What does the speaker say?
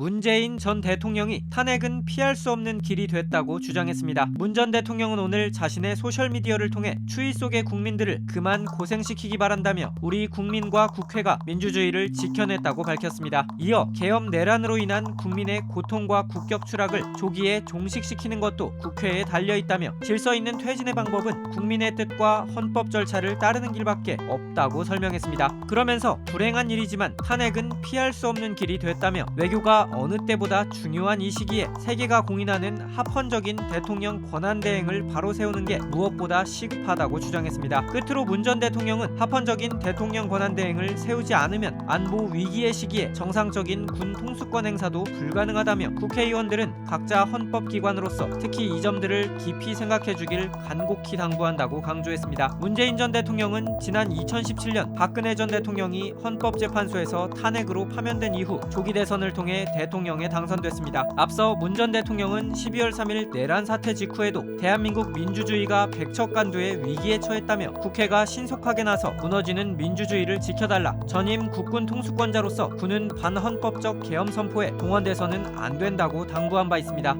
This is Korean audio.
문재인 전 대통령이 탄핵은 피할 수 없는 길이 됐다고 주장했습니다. 문 전 대통령은 오늘 자신의 소셜미디어를 통해 추위 속의 국민들을 그만 고생시키기 바란다며 우리 국민과 국회가 민주주의를 지켜냈다고 밝혔습니다. 이어 계엄 내란으로 인한 국민의 고통과 국격 추락을 조기에 종식시키는 것도 국회에 달려 있다며 질서 있는 퇴진의 방법은 국민의 뜻과 헌법 절차를 따르는 길밖에 없다고 설명했습니다. 그러면서 불행한 일이지만 탄핵은 피할 수 없는 길이 됐다며 외교가 어느 때보다 중요한 이 시기에 세계가 공인하는 합헌적인 대통령 권한 대행을 바로 세우는 게 무엇보다 시급하다고 주장했습니다. 끝으로 문 전 대통령은 합헌적인 대통령 권한 대행을 세우지 않으면 안보 위기의 시기에 정상적인 군 통수권 행사도 불가능하다며 국회의원들은 각자 헌법 기관으로서 특히 이 점들을 깊이 생각해 주길 간곡히 당부한다고 강조했습니다. 문재인 전 대통령은 지난 2017년 박근혜 전 대통령이 헌법재판소에서 탄핵으로 파면된 이후 조기 대선을 통해 대통령에 당선됐습니다. 앞서 문 전 대통령은 12월 3일 내란 사태 직후에도 대한민국 민주주의가 백척간두의 위기에 처했다며 국회가 신속하게 나서 무너지는 민주주의를 지켜달라. 전임 국군 통수권자로서 군은 반헌법적 계엄 선포에 동원돼서는 안 된다고 당부한 바 있습니다.